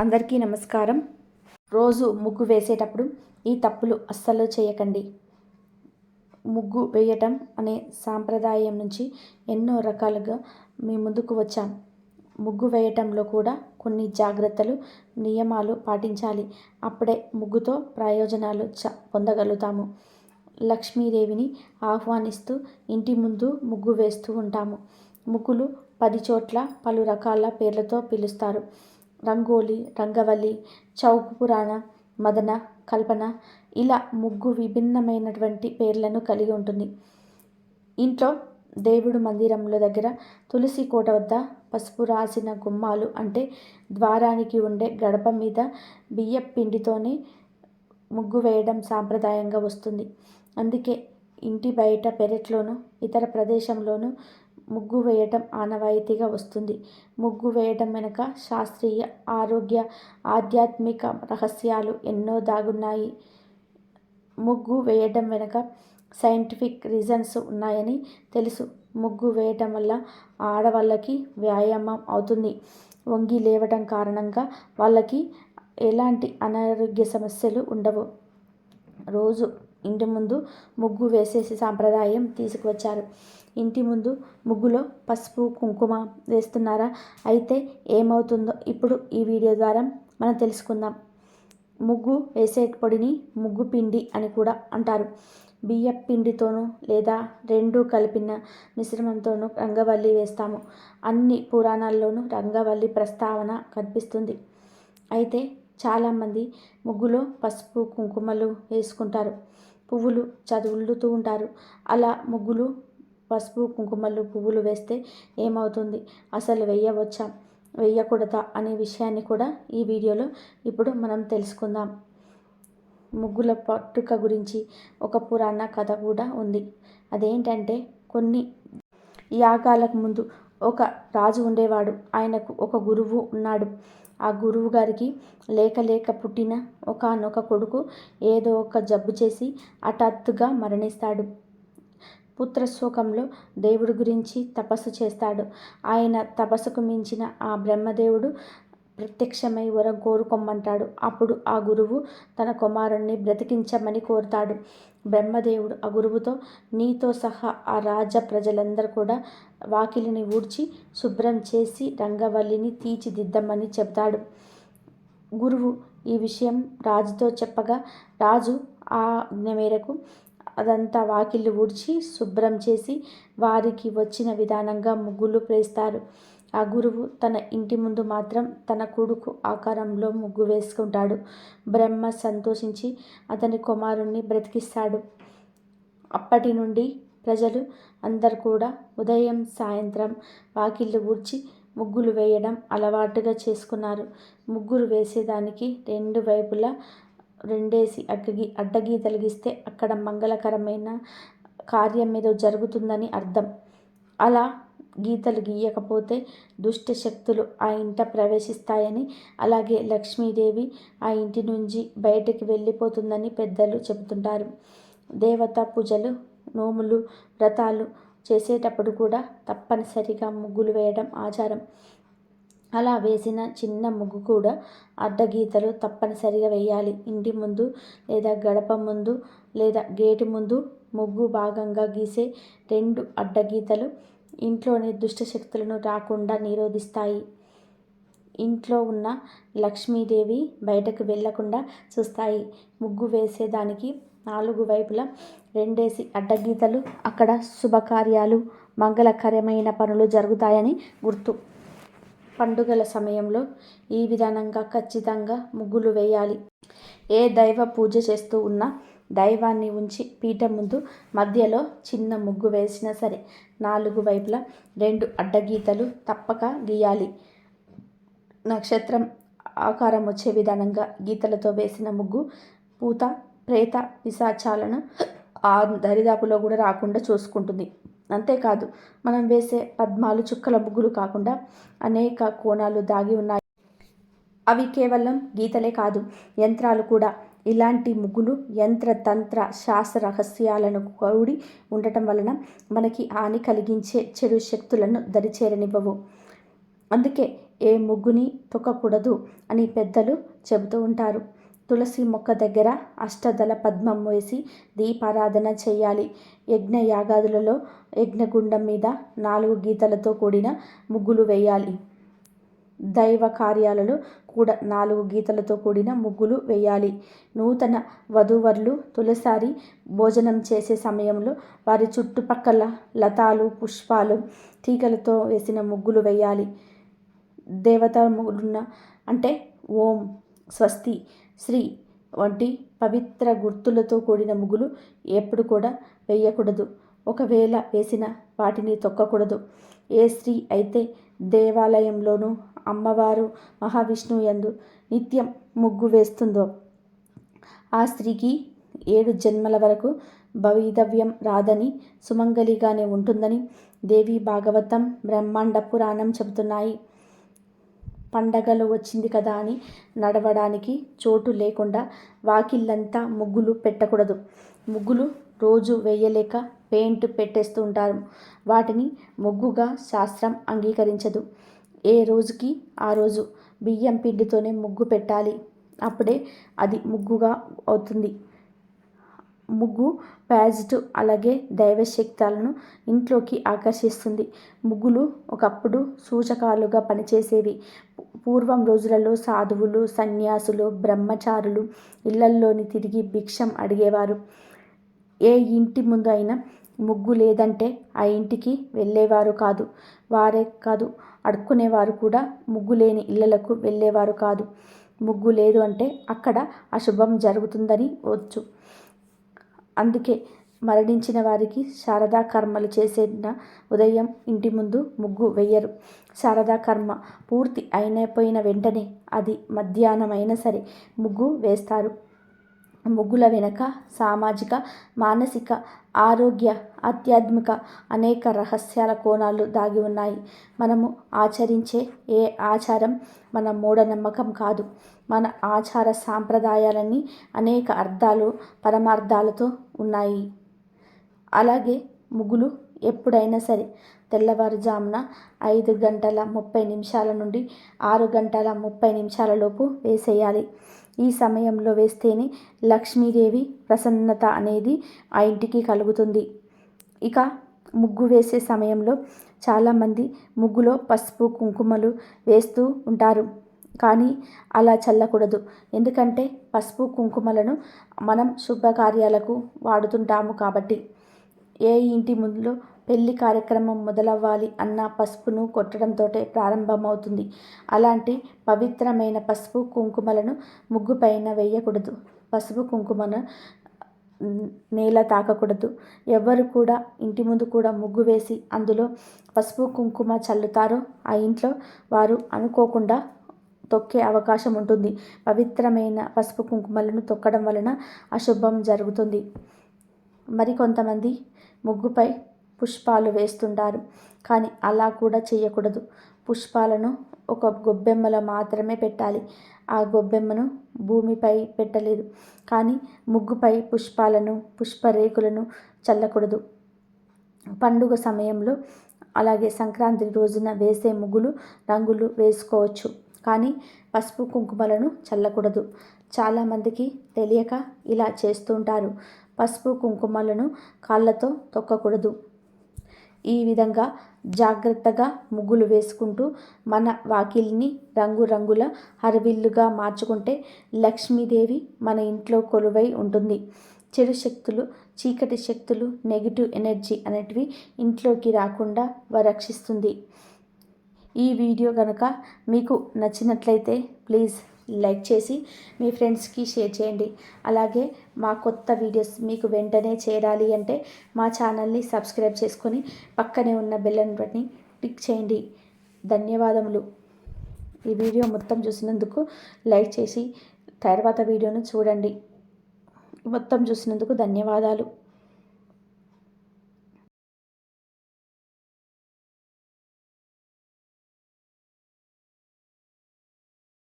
అందరికీ నమస్కారం. రోజు ముగ్గు వేసేటప్పుడు ఈ తప్పులు అస్సలు చేయకండి. ముగ్గు వేయటం అనే సాంప్రదాయం నుంచి ఎన్నో రకాలుగా మీ ముందుకు వచ్చాం ముగ్గు వేయటంలో కూడా కొన్ని జాగ్రత్తలు నియమాలు పాటించాలి. అప్పుడే ముగ్గుతో ప్రయోజనాలు చ పొందగలుగుతాము. లక్ష్మీదేవిని ఆహ్వానిస్తూ ఇంటి ముందు ముగ్గు వేస్తూ ఉంటాము. ముగ్గులు పది చోట్ల పలు రకాల పేర్లతో పిలుస్తారు. రంగోలి రంగవల్లి చౌక్ పురాణ మదన కల్పన ఇలా ముగ్గు విభిన్నమైనటువంటి పేర్లను కలిగి ఉంటుంది. ఇంట్లో దేవుడు మందిరంలో దగ్గర తులసి కోట వద్ద పసుపు రాసిన గుమ్మాలు అంటే ద్వారానికి ఉండే గడప మీద బియ్య పిండితోనే ముగ్గు వేయడం సాంప్రదాయంగా వస్తుంది. అందుకే ఇంటి బయట పెరట్లోనూ ఇతర ప్రదేశంలోనూ ముగ్గు వేయటం ఆనవాయితీగా వస్తుంది. ముగ్గు వేయటం వెనుక శాస్త్రీయ ఆరోగ్య ఆధ్యాత్మిక రహస్యాలు ఎన్నో దాగున్నాయి. ముగ్గు వేయటం వెనుక సైంటిఫిక్ రీజన్స్ ఉన్నాయని తెలుసు. ముగ్గు వేయటం వల్ల ఆడవాళ్ళకి వ్యాయామం అవుతుంది. వంగి లేవటం కారణంగా వాళ్ళకి ఎలాంటి అనారోగ్య సమస్యలు ఉండవు. రోజు ఇంటి ముందు ముగ్గు వేసేసి సాంప్రదాయం తీసుకువచ్చారు. ఇంటి ముందు ముగ్గులో పసుపు కుంకుమ వేస్తున్నారా? అయితే ఏమవుతుందో ఇప్పుడు ఈ వీడియో ద్వారా మనం తెలుసుకుందాం. ముగ్గు వేసే పొడిని ముగ్గు పిండి అని కూడా అంటారు. బియ్య పిండితోనూ లేదా రెండు కలిపిన మిశ్రమంతోనూ రంగవల్లి వేస్తాము. అన్ని పురాణాల్లోనూ రంగవల్లి ప్రస్తావన కనిపిస్తుంది. అయితే చాలామంది ముగ్గులో పసుపు కుంకుమలు వేసుకుంటారు. పువ్వులు చదువులుతూ ఉంటారు. అలా ముగ్గులు పసుపు కుంకుమలు పువ్వులు వేస్తే ఏమవుతుంది? అసలు వెయ్యవచ్చా వేయకూడదా? అనే విషయాన్ని కూడా ఈ వీడియోలో ఇప్పుడు మనం తెలుసుకుందాం. ముగ్గుల పట్టుక గురించి ఒక పురాణ కథ కూడా ఉంది. అదేంటంటే కొన్ని యాగాలకు ముందు ఒక రాజు ఉండేవాడు. ఆయనకు ఒక గురువు ఉన్నాడు. ఆ గురువు గారికి లేక లేక పుట్టిన ఒకనొక కొడుకు ఏదో ఒక జబ్బు చేసి హఠాత్తుగా మరణిస్తాడు. పుత్రశోకంలో దేవుడి గురించి తపస్సు చేస్తాడు. ఆయన తపస్సుకు మించిన ఆ బ్రహ్మదేవుడు ప్రత్యక్షమై వరం కోరుకోమంటాడు అప్పుడు ఆ గురువు తన కుమారుణ్ణి బ్రతికించమని కోరుతాడు. బ్రహ్మదేవుడు ఆ గురువుతో నీతో సహా ఆ రాజ ప్రజలందరూ కూడా వాకిలిని ఊడ్చి శుభ్రం చేసి రంగవల్లిని తీర్చిదిద్దమని చెబుతాడు గురువు ఈ విషయం రాజుతో చెప్పగా రాజు ఆ ఆజ్ఞ మేరకు అదంతా వాకిళ్ళు ఊడ్చి శుభ్రం చేసి వారికి వచ్చిన విధానంగా ముగ్గులు వేస్తారు ఆ గురువు తన ఇంటి ముందు మాత్రం తన కొడుకు ఆకారంలో ముగ్గు వేసుకుంటాడు. బ్రహ్మ సంతోషించి అతని కుమారుణ్ణి బ్రతికిస్తాడు. అప్పటి నుండి ప్రజలు అందరు కూడా ఉదయం సాయంత్రం వాకిళ్ళు ఊడ్చి ముగ్గులు వేయడం అలవాటుగా చేసుకున్నారు. ముగ్గులు వేసేదానికి రెండు వైపులా రెండేసి అడ్డగి అడ్డగీతలు గీస్తే అక్కడ మంగళకరమైన కార్యం ఏదో జరుగుతుందని అర్థం. అలా గీతలు గీయకపోతే దుష్ట శక్తులు ఆ ఇంట ప్రవేశిస్తాయని అలాగే లక్ష్మీదేవి ఆ ఇంటి నుంచి బయటికి వెళ్ళిపోతుందని పెద్దలు చెబుతుంటారు. దేవతా పూజలు నోములు వ్రతాలు చేసేటప్పుడు కూడా తప్పనిసరిగా ముగ్గులు వేయడం ఆచారం. అలా వేసిన చిన్న ముగ్గు కూడా అడ్డగీతలు తప్పనిసరిగా వేయాలి. ఇంటి ముందు లేదా గడప ముందు లేదా గేటు ముందు ముగ్గు భాగంగా గీసే రెండు అడ్డగీతలు ఇంట్లోని దుష్టశక్తులను రాకుండా నిరోధిస్తాయి. ఇంట్లో ఉన్న లక్ష్మీదేవి బయటకు వెళ్ళకుండా చూస్తాయి. ముగ్గు వేసేదానికి నాలుగు వైపులా రెండేసి అడ్డగీతలు అక్కడ శుభకార్యాలు మంగళకరమైన పనులు జరుగుతాయని గుర్తు. పండుగల సమయంలో ఈ విధానంగా ఖచ్చితంగా ముగ్గులు వేయాలి. ఏ దైవ పూజ చేస్తూ ఉన్నా దైవాన్ని ఉంచి పీఠం ముందు మధ్యలో చిన్న ముగ్గు వేసినా సరే నాలుగు వైపులా రెండు అడ్డగీతలు తప్పక గీయాలి. నక్షత్రం ఆకారం వచ్చే విధానంగా గీతలతో వేసిన ముగ్గు పూత ప్రేత పిశాచాలను ఆ దరిదాపులో కూడా రాకుండా చూసుకుంటుంది. అంతేకాదు మనం వేసే పద్మాలు చుక్కల ముగ్గులు కాకుండా అనేక కోణాలు దాగి ఉన్నాయి. అవి కేవలం గీతలే కాదు యంత్రాలు కూడా. ఇలాంటి ముగ్గులు యంత్ర తంత్ర శాస్త్ర రహస్యాలను కూడి ఉండటం వలన మనకి హాని కలిగించే చెడు శక్తులను దరిచేరనివ్వవు. అందుకే ఏ ముగ్గుని తొక్కకూడదు అని పెద్దలు చెబుతూ ఉంటారు. తులసి మొక్క దగ్గర అష్టదళ పద్మం వేసి దీపారాధన చేయాలి. యజ్ఞ యాగాదులలో యజ్ఞగుండం మీద నాలుగు గీతలతో కూడిన ముగ్గులు వేయాలి. దైవ కార్యాలలో కూడా నాలుగు గీతలతో కూడిన ముగ్గులు వేయాలి. నూతన వధూవరులు తొలిసారి భోజనం చేసే సమయంలో వారి చుట్టుపక్కల లతాలు పుష్పాలు తీగలతో వేసిన ముగ్గులు వేయాలి. దేవత ముగ్గులున్న అంటే ఓం స్వస్తి శ్రీ వంటి పవిత్ర గుర్తులతో కూడిన ముగ్గులు ఎప్పుడు కూడా వేయకూడదు. ఒకవేళ వేసిన వాటిని తొక్కకూడదు. ఏ స్త్రీ అయితే దేవాలయంలోనూ అమ్మవారు మహావిష్ణువు యందు నిత్యం ముగ్గు వేస్తుందో ఆ స్త్రీకి ఏడు జన్మల వరకు భవితవ్యం రాదని సుమంగలిగానే ఉంటుందని దేవి భాగవతం బ్రహ్మాండ పురాణం చెబుతున్నాయి. పండగలు వచ్చింది కదా అని నడవడానికి చోటు లేకుండా వాకిళ్ళంతా ముగ్గులు పెట్టకూడదు. ముగ్గులు రోజు వేయలేక పెయింట్ పెట్టేస్తూ ఉంటారు. వాటిని ముగ్గుగా శాస్త్రం అంగీకరించదు. ఏ రోజుకి ఆ రోజు బియ్యం పిండితోనే ముగ్గు పెట్టాలి. అప్పుడే అది ముగ్గుగా అవుతుంది. ముగ్గు పాజిటివ్ అలాగే దైవశక్తాలను ఇంట్లోకి ఆకర్షిస్తుంది. ముగ్గులు ఒకప్పుడు సూచకాలుగా పనిచేసేవి. పూర్వం రోజులలో సాధువులు సన్యాసులు బ్రహ్మచారులు ఇళ్ళల్లోని తిరిగి భిక్షం అడిగేవారు. ఏ ఇంటి ముందు అయినా ముగ్గు లేదంటే ఆ ఇంటికి వెళ్ళేవారు కాదు. వారే కాదు అడుక్కునేవారు కూడా ముగ్గు లేని ఇళ్ళలకు వెళ్ళేవారు కాదు. ముగ్గు లేదు అంటే అక్కడ అశుభం జరుగుతుందని వచ్చు. అందుకే మరణించిన వారికి శారదా కర్మలు చేసిన ఉదయం ఇంటి ముందు ముగ్గు వెయ్యరు శారదా కర్మ పూర్తి అయినపోయిన వెంటనే అది మధ్యాహ్నం అయినా సరే ముగ్గు వేస్తారు. ముగ్గుల వెనక సామాజిక మానసిక ఆరోగ్య ఆధ్యాత్మిక అనేక రహస్యాల కోణాలు దాగి ఉన్నాయి. మనము ఆచరించే ఏ ఆచారం మన మూఢనమ్మకం కాదు. మన ఆచార సాంప్రదాయాలన్నీ అనేక అర్థాలు పరమార్థాలతో ఉన్నాయి. అలాగే ముగ్గులు ఎప్పుడైనా సరే తెల్లవారుజామున ఐదు గంటల ముప్పై నిమిషాల నుండి ఆరు గంటల ముప్పై నిమిషాల లోపు వేసేయాలి. ఈ సమయంలో వేస్తేనే లక్ష్మీదేవి ప్రసన్నత అనేది ఆ ఇంటికి కలుగుతుంది. ఇక ముగ్గు వేసే సమయంలో చాలామంది ముగ్గులో పసుపు కుంకుమలు వేస్తూ ఉంటారు. కానీ అలా చల్లకూడదు. ఎందుకంటే పసుపు కుంకుమలను మనం శుభకార్యాలకు వాడుతుంటాము కాబట్టి. ఏ ఇంటి ముందులో పెళ్ళి కార్యక్రమం మొదలవ్వాలి అన్న పసుపును కొట్టడంతో ప్రారంభమవుతుంది. అలాంటి పవిత్రమైన పసుపు కుంకుమలను ముగ్గుపైన వేయకూడదు. పసుపు కుంకుమను నేల తాకకూడదు. ఎవరు కూడా ఇంటి ముందు కూడా ముగ్గు వేసి అందులో పసుపు కుంకుమ చల్లుతారో ఆ ఇంట్లో వారు అనుకోకుండా తొక్కే అవకాశం ఉంటుంది. పవిత్రమైన పసుపు కుంకుమలను తొక్కడం వలన అశుభం జరుగుతుంది. మరికొంతమంది ముగ్గుపై పుష్పాలు వేస్తుంటారు. కానీ అలా కూడా చేయకూడదు పుష్పాలను ఒక గొబ్బెమ్మలో మాత్రమే పెట్టాలి. ఆ గొబ్బెమ్మను భూమిపై పెట్టలేదు. కానీ ముగ్గుపై పుష్పాలను పుష్పరేకులను చల్లకూడదు. పండుగ సమయంలో అలాగే సంక్రాంతి రోజున వేసే ముగ్గులు రంగులు వేసుకోవచ్చు. కానీ పసుపు కుంకుమలను చల్లకూడదు. చాలామందికి తెలియక ఇలా చేస్తుంటారు. పసుపు కుంకుమలను కాళ్ళతో తొక్కకూడదు. ఈ విధంగా జాగ్రత్తగా ముగ్గులు వేసుకుంటూ మన వాకిలిని రంగురంగుల హరవిల్లుగా మార్చుకుంటే లక్ష్మీదేవి మన ఇంట్లో కొలువై ఉంటుంది. చెడు శక్తులు చీకటి శక్తులు నెగిటివ్ ఎనర్జీ అనేటివి ఇంట్లోకి రాకుండా రక్షిస్తుంది ఈ వీడియో కనుక మీకు నచ్చినట్లయితే ప్లీజ్ లైక్ చేసి మీ ఫ్రెండ్స్కి షేర్ చేయండి. అలాగే మా కొత్త వీడియోస్ మీకు వెంటనే చేరాలి అంటే మా ఛానల్ని సబ్స్క్రైబ్ చేసుకొని పక్కనే ఉన్న బెల్ బటన్ని క్లిక్ చేయండి. ధన్యవాదములు. ఈ వీడియో మొత్తం చూసినందుకు లైక్ చేసి తర్వాత వీడియోను చూడండి. మొత్తం చూసినందుకు ధన్యవాదాలు.